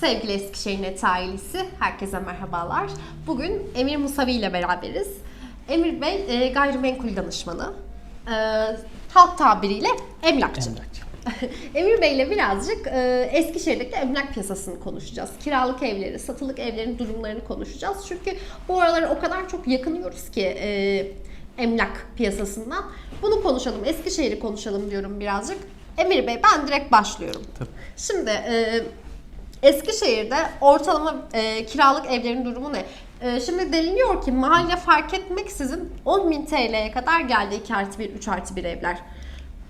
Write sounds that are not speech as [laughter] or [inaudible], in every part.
Sevgili Eskişehir Net ailesi, herkese merhabalar. Bugün Emir Musavi ile beraberiz. Emir Bey e, gayrimenkul danışmanı, e, halk tabiriyle emlakçı. Emlakçı. [laughs] Emir Bey ile birazcık e, Eskişehir'deki emlak piyasasını konuşacağız. Kiralık evleri, satılık evlerin durumlarını konuşacağız. Çünkü bu aralar o kadar çok yakınıyoruz ki e, emlak piyasasından. Bunu konuşalım, Eskişehir'i konuşalım diyorum birazcık. Emir Bey ben direkt başlıyorum. Tabii. Şimdi e, Eskişehir'de ortalama e, kiralık evlerin durumu ne? E, şimdi deniliyor ki mahalle fark etmeksizin 10.000 TL'ye kadar geldi 2 artı 1, 3 artı 1 evler.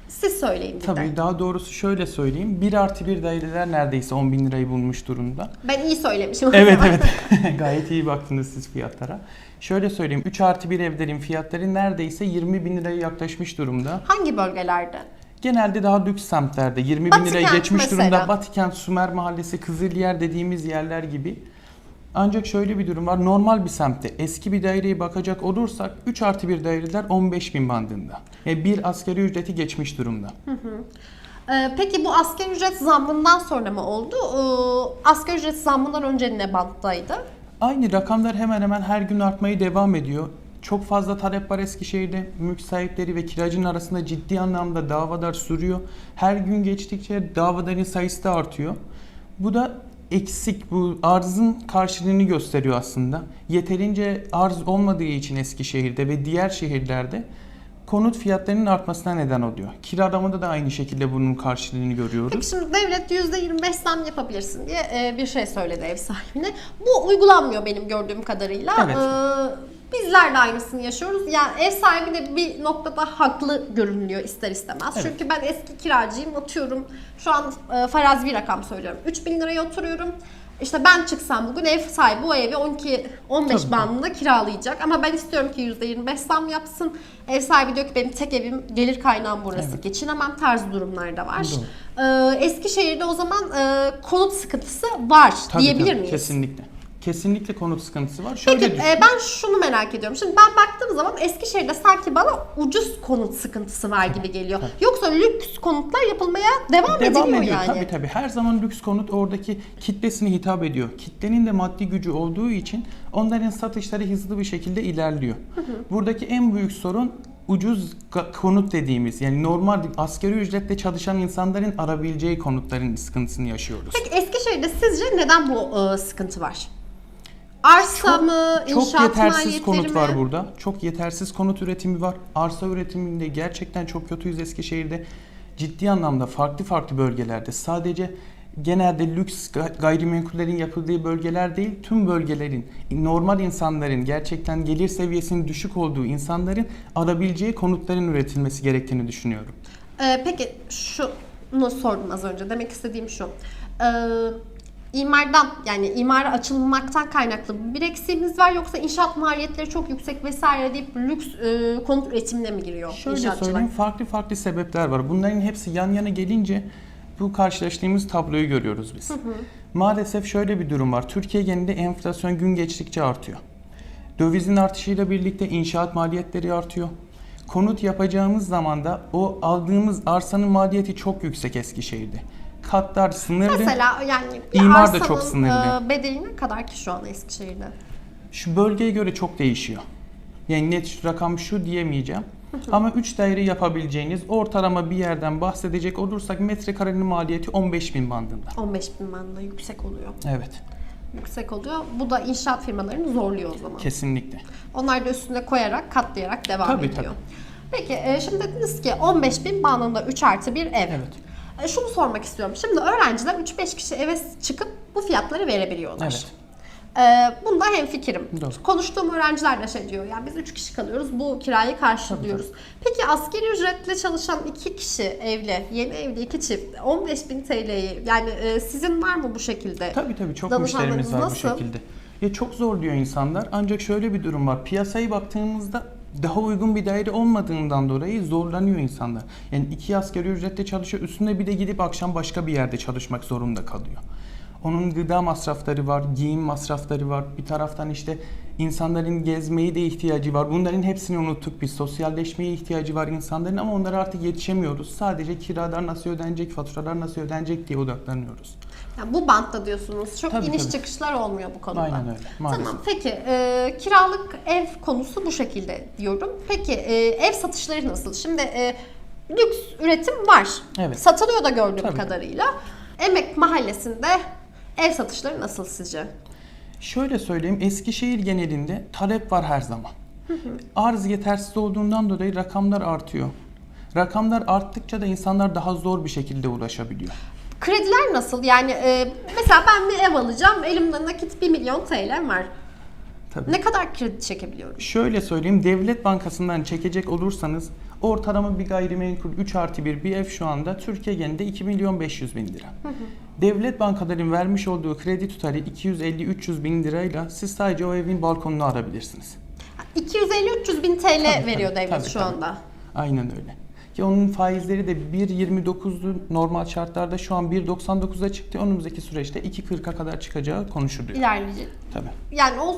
Siz söyleyin bir de. Tabii daha doğrusu şöyle söyleyeyim. 1 artı 1 daireler neredeyse 10 bin lirayı bulmuş durumda. Ben iyi söylemişim. o Evet zaman. evet. [laughs] Gayet iyi baktınız siz fiyatlara. Şöyle söyleyeyim. 3 artı 1 evlerin fiyatları neredeyse 20 bin liraya yaklaşmış durumda. Hangi bölgelerde? Genelde daha lüks semtlerde 20 bin Batıkent liraya geçmiş mesela. durumda. Batıkent, Sümer Mahallesi, Kızılyer dediğimiz yerler gibi. Ancak şöyle bir durum var. Normal bir semtte eski bir daireye bakacak olursak 3 artı 1 daireler 15 bin bandında. Yani bir asgari ücreti geçmiş durumda. E, peki bu asgari ücret zammından sonra mı oldu? E, asgari ücret zammından önce ne banttaydı? Aynı rakamlar hemen hemen her gün artmaya devam ediyor. Çok fazla talep var Eskişehir'de. Mülk sahipleri ve kiracının arasında ciddi anlamda davalar sürüyor. Her gün geçtikçe davaların sayısı da artıyor. Bu da eksik, bu arzın karşılığını gösteriyor aslında. Yeterince arz olmadığı için Eskişehir'de ve diğer şehirlerde konut fiyatlarının artmasına neden oluyor. Kiralamada da aynı şekilde bunun karşılığını görüyoruz. Peki şimdi devlet %25 zam yapabilirsin diye e, bir şey söyledi ev sahibine. Bu uygulanmıyor benim gördüğüm kadarıyla. Evet. E, Bizler de aynısını yaşıyoruz. Yani ev sahibi de bir noktada haklı görünüyor ister istemez. Evet. Çünkü ben eski kiracıyım atıyorum. Şu an e, farazi bir rakam söylüyorum. 3000 liraya oturuyorum. İşte ben çıksam bugün ev sahibi o evi 12 15 Tabii. bandında kiralayacak ama ben istiyorum ki %25 zam yapsın. Ev sahibi diyor ki benim tek evim gelir kaynağım burası. Evet. Geçinemem tarzı durumlar da var. Doğru. Ee, Eskişehir'de o zaman e, konut sıkıntısı var Tabii, diyebilir tabii, miyiz? Kesinlikle. Kesinlikle konut sıkıntısı var. Şöyle Peki düşün. e, ben şunu merak ediyorum. Şimdi ben baktığım zaman Eskişehir'de sanki bana ucuz konut sıkıntısı var gibi geliyor. Yoksa lüks konutlar yapılmaya devam, Devam ediliyor ediyor yani. tabii tabii. Her zaman lüks konut oradaki kitlesine hitap ediyor. Kitlenin de maddi gücü olduğu için onların satışları hızlı bir şekilde ilerliyor. Buradaki en büyük sorun ucuz konut dediğimiz yani normal asgari ücretle çalışan insanların arabileceği konutların sıkıntısını yaşıyoruz. Peki Eskişehir'de sizce neden bu e, sıkıntı var? Arsa mı, Çok inşaat yetersiz konut mi? var burada. Çok yetersiz konut üretimi var. Arsa üretiminde gerçekten çok kötüyüz Eskişehir'de. Ciddi anlamda farklı farklı bölgelerde sadece genelde lüks ga- gayrimenkullerin yapıldığı bölgeler değil, tüm bölgelerin, normal insanların gerçekten gelir seviyesinin düşük olduğu insanların alabileceği konutların üretilmesi gerektiğini düşünüyorum. Ee, peki şunu sordum az önce. Demek istediğim şu. Ee, imardan yani imara açılmaktan kaynaklı bir eksiğimiz var yoksa inşaat maliyetleri çok yüksek vesaire deyip lüks e, konut üretimine mi giriyor Şöyle söyleyeyim farklı farklı sebepler var. Bunların hepsi yan yana gelince bu karşılaştığımız tabloyu görüyoruz biz. Maalesef şöyle bir durum var. Türkiye genelinde enflasyon gün geçtikçe artıyor. Dövizin artışıyla birlikte inşaat maliyetleri artıyor. Konut yapacağımız zaman da o aldığımız arsanın maliyeti çok yüksek Eskişehir'de. Katlar sınırlı. Mesela yani bir İmar da arsanın, çok sınırlı. e, bedeli ne kadar ki şu an Eskişehir'de? Şu bölgeye göre çok değişiyor. Yani net rakam şu diyemeyeceğim. Ama 3 daire yapabileceğiniz ortalama bir yerden bahsedecek olursak metrekarenin maliyeti 15 bin bandında. 15 bin bandında yüksek oluyor. Evet. Yüksek oluyor. Bu da inşaat firmalarını zorluyor o zaman. Kesinlikle. Onlar da üstüne koyarak, katlayarak devam Tabii, ediyor. tabii. Peki e, şimdi dediniz ki 15 bin bandında 3 artı bir ev. Evet. E, Şunu sormak istiyorum. Şimdi öğrenciler 3-5 kişi eve çıkıp bu fiyatları verebiliyorlar. Evet. E, bunda hemfikirim. Doğru. Konuştuğum öğrenciler de şey diyor. Ya biz 3 kişi kalıyoruz. Bu kirayı karşılıyoruz. Peki asgari ücretle çalışan 2 kişi evli, yeni evli 2 çift 15 bin TL'yi yani e, sizin var mı bu şekilde? Tabii tabii çok müşterimiz var nasıl? bu şekilde. Ya çok zor diyor insanlar. Ancak şöyle bir durum var. Piyasaya baktığımızda daha uygun bir daire olmadığından dolayı zorlanıyor insanlar. Yani iki asgari ücretle çalışıyor. Üstüne bir de gidip akşam başka bir yerde çalışmak zorunda kalıyor. Onun gıda masrafları var, giyim masrafları var. Bir taraftan işte insanların gezmeye de ihtiyacı var. Bunların hepsini unuttuk biz. Sosyalleşmeye ihtiyacı var insanların ama onlara artık yetişemiyoruz. Sadece kiralar nasıl ödenecek, faturalar nasıl ödenecek diye odaklanıyoruz. Yani bu bantta diyorsunuz. Çok Tabii, iniş tabii. çıkışlar olmuyor bu konuda. Aynen öyle. Maalesef. Tamam peki e, kiralık ev konusu bu şekilde diyorum. Peki e, ev satışları nasıl? Şimdi e, lüks üretim var. Evet. Satılıyor da gördüğüm Tabii. kadarıyla. Emek mahallesinde ev satışları nasıl sizce? Şöyle söyleyeyim, Eskişehir genelinde talep var her zaman. Arz yetersiz olduğundan dolayı rakamlar artıyor. Rakamlar arttıkça da insanlar daha zor bir şekilde ulaşabiliyor. Krediler nasıl? Yani e, mesela ben bir ev alacağım. Elimde nakit 1 milyon TL var. Tabii. Ne kadar kredi çekebiliyorum? Şöyle söyleyeyim, devlet bankasından çekecek olursanız ortalama bir gayrimenkul 3 artı 1 bir ev şu anda Türkiye genelinde 2 milyon 500 bin lira. Devlet bankaların vermiş olduğu kredi tutarı 250-300 bin lirayla siz sadece o evin balkonunu arabilirsiniz. 250-300 bin TL Tabii, veriyor tabii, devlet tabii, şu tabii. anda. Aynen öyle. Ki onun faizleri de 1.29'du normal şartlarda şu an 1.99'a çıktı. Önümüzdeki süreçte 2.40'a kadar çıkacağı konuşuluyor. İlerleyecek. Tabii. Yani o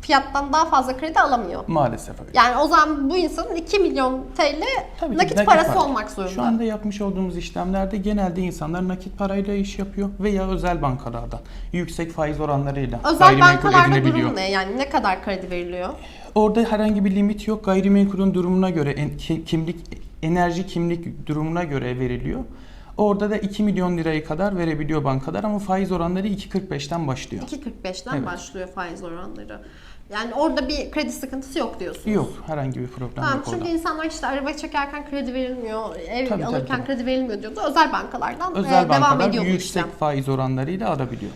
fiyattan daha fazla kredi alamıyor. Maalesef öyle. Yani o zaman bu insanın 2 milyon TL Tabii ki nakit, parası para. olmak zorunda. Şu anda yapmış olduğumuz işlemlerde genelde insanlar nakit parayla iş yapıyor veya özel bankalardan yüksek faiz oranlarıyla Özel bankalarda durum ne? Yani ne kadar kredi veriliyor? Orada herhangi bir limit yok. Gayrimenkulün durumuna göre kimlik enerji kimlik durumuna göre veriliyor. Orada da 2 milyon liraya kadar verebiliyor bankalar ama faiz oranları 2.45'ten başlıyor. 2.45'ten Evet. başlıyor faiz oranları. Yani orada bir kredi sıkıntısı yok diyorsunuz. Yok herhangi bir problem Tamam yok çünkü orada. insanlar işte araba çekerken kredi verilmiyor, ev Tabii, alırken tabii. kredi verilmiyor diyordu. Özel bankalardan e, Özel devam bankalar ediyor bu yüksek işlem. faiz oranlarıyla alabiliyor.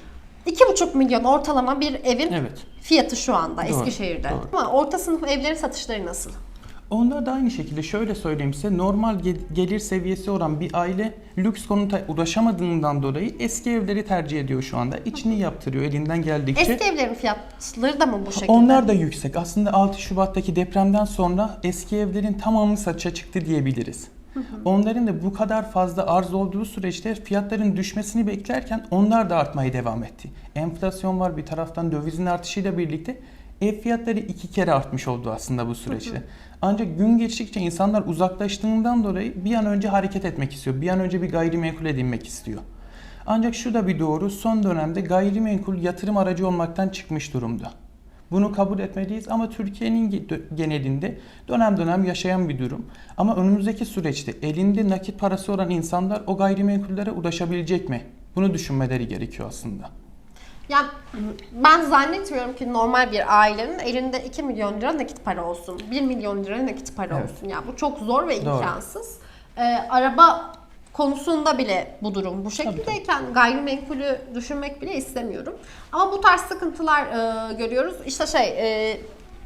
2,5 milyon ortalama bir evin Evet. fiyatı şu anda Doğru, Eskişehir'de. doğru. Ama orta sınıf evlerin satışları nasıl? Onlar da aynı şekilde şöyle söyleyeyim size normal ge- gelir seviyesi olan bir aile lüks konuta ulaşamadığından dolayı eski evleri tercih ediyor şu anda. İçini yaptırıyor elinden geldikçe. Eski evlerin fiyatları da mı bu şekilde? Onlar da yüksek. Aslında 6 Şubat'taki depremden sonra eski evlerin tamamı satışa çıktı diyebiliriz. Onların da bu kadar fazla arz olduğu süreçte fiyatların düşmesini beklerken onlar da artmaya devam etti. Enflasyon var bir taraftan dövizin artışıyla birlikte ev fiyatları iki kere artmış oldu aslında bu süreçte. Ancak gün geçtikçe insanlar uzaklaştığından dolayı bir an önce hareket etmek istiyor. Bir an önce bir gayrimenkul edinmek istiyor. Ancak şu da bir doğru son dönemde gayrimenkul yatırım aracı olmaktan çıkmış durumda. Bunu kabul etmeliyiz ama Türkiye'nin ge- genelinde dönem dönem yaşayan bir durum. Ama önümüzdeki süreçte elinde nakit parası olan insanlar o gayrimenkullere ulaşabilecek mi? Bunu düşünmeleri gerekiyor aslında. Yani ben zannetmiyorum ki normal bir ailenin elinde 2 milyon lira nakit para olsun. 1 milyon lira nakit para Evet. olsun. Yani bu çok zor ve Doğru. imkansız. Ee, araba konusunda bile bu durum bu şekildeyken gayrimenkulü düşünmek bile istemiyorum. Ama bu tarz sıkıntılar e, görüyoruz. İşte şey e,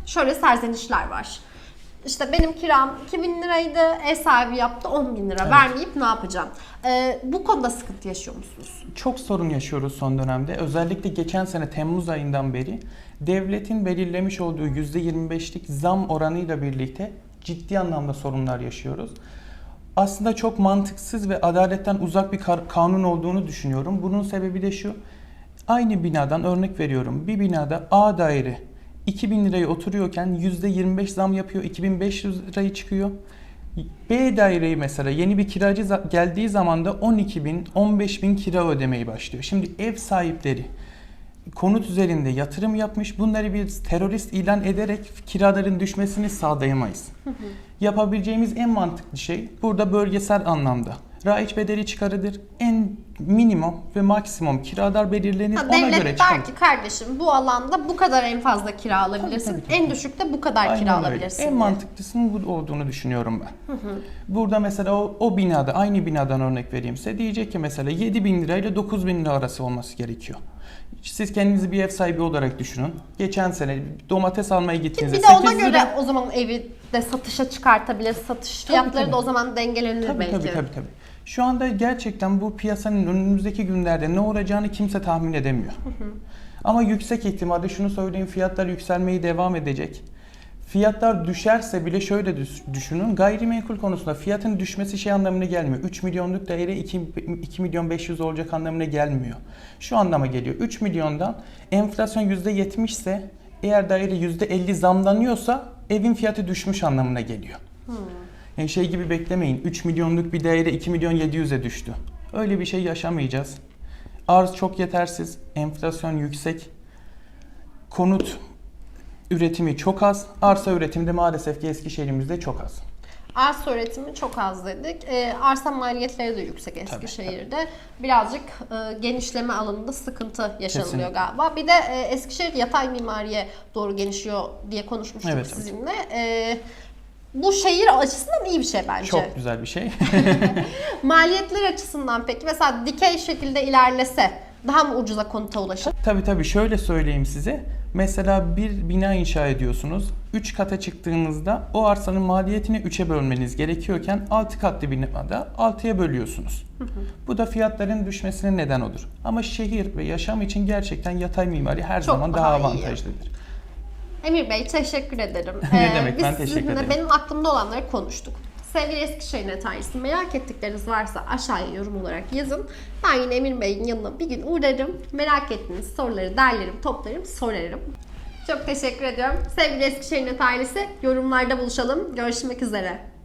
şöyle serzenişler var. İşte benim kiram 2000 liraydı, ev sahibi yaptı 10 bin lira. Evet. Vermeyip ne yapacağım? Ee, bu konuda sıkıntı yaşıyor musunuz? Çok sorun yaşıyoruz son dönemde. Özellikle geçen sene Temmuz ayından beri devletin belirlemiş olduğu %25'lik zam oranıyla birlikte ciddi anlamda sorunlar yaşıyoruz. Aslında çok mantıksız ve adaletten uzak bir kanun olduğunu düşünüyorum. Bunun sebebi de şu. Aynı binadan örnek veriyorum. Bir binada A daire 2000 liraya oturuyorken %25 zam yapıyor. 2500 lirayı çıkıyor. B daireyi mesela yeni bir kiracı geldiği zaman da 12 bin, 15 bin kira ödemeyi başlıyor. Şimdi ev sahipleri konut üzerinde yatırım yapmış. Bunları bir terörist ilan ederek kiraların düşmesini sağlayamayız. Yapabileceğimiz en mantıklı şey burada bölgesel anlamda. Raiç bedeli çıkarıdır. En minimum ve maksimum kiralar belirlenir. Ha, Ona devlet göre der çıkar. ki kardeşim bu alanda bu kadar en fazla kira alabilirsin. Tabii, tabii, En tabii. düşükte bu kadar Aynen kira öyle. alabilirsin. En diye. mantıklısının bu olduğunu düşünüyorum ben. Burada mesela o, o binada aynı binadan örnek vereyim size. Diyecek ki mesela 7 bin lira ile 9 bin lira arası olması gerekiyor. Siz kendinizi bir ev sahibi olarak düşünün. Geçen sene domates almaya gittiğinizde Bir de ona 8 göre lira... o zaman evi de satışa çıkartabilir. Satış Tabii, fiyatları tabii. da o zaman dengelenir Tabii belki. tabii tabii tabii. Şu anda gerçekten bu piyasanın önümüzdeki günlerde ne olacağını kimse tahmin edemiyor. Ama yüksek ihtimalle şunu söyleyeyim fiyatlar yükselmeyi devam edecek. Fiyatlar düşerse bile şöyle düş- düşünün. Gayrimenkul konusunda fiyatın düşmesi şey anlamına gelmiyor. 3 milyonluk daire 2, 2 milyon 500 olacak anlamına gelmiyor. Şu anlama geliyor. 3 milyondan enflasyon %70 ise eğer daire %50 zamlanıyorsa evin fiyatı düşmüş anlamına geliyor. Yani şey gibi beklemeyin. 3 milyonluk bir daire 2 milyon 700'e düştü. Öyle bir şey yaşamayacağız. Arz çok yetersiz, enflasyon yüksek, konut üretimi çok az, arsa üretimi de maalesef ki Eskişehir'imizde çok az. Arsa üretimi çok az dedik. Ee, arsa maliyetleri de yüksek Eskişehir'de. Birazcık e, genişleme alanında sıkıntı yaşanılıyor Kesinlikle. galiba. Bir de e, Eskişehir yatay mimariye doğru genişliyor diye konuşmuştuk Evet, evet. sizinle. Ee, bu şehir açısından iyi bir şey bence. Çok güzel bir şey. [laughs] Maliyetler açısından peki mesela dikey şekilde ilerlese daha mı ucuza konuta ulaşır? Tabii tabii şöyle söyleyeyim size. Mesela bir bina inşa ediyorsunuz. 3 kata çıktığınızda o arsanın maliyetini 3'e bölmeniz gerekiyorken 6 katlı binada 6'ya bölüyorsunuz. Bu da fiyatların düşmesine neden olur. Ama şehir ve yaşam için gerçekten yatay mimari her Çok zaman daha daha iyi. avantajlıdır. Emir Bey teşekkür ederim. [laughs] Ne demek, biz ben teşekkür ederim. benim aklımda olanları konuştuk. Sevgili Eskişehir Netarisi merak ettikleriniz varsa aşağıya yorum olarak yazın. Ben yine Emir Bey'in yanına bir gün uğrarım. Merak ettiğiniz soruları derlerim, toplarım, sorarım. Çok teşekkür ediyorum. Sevgili Eskişehir Netarisi yorumlarda buluşalım. Görüşmek üzere.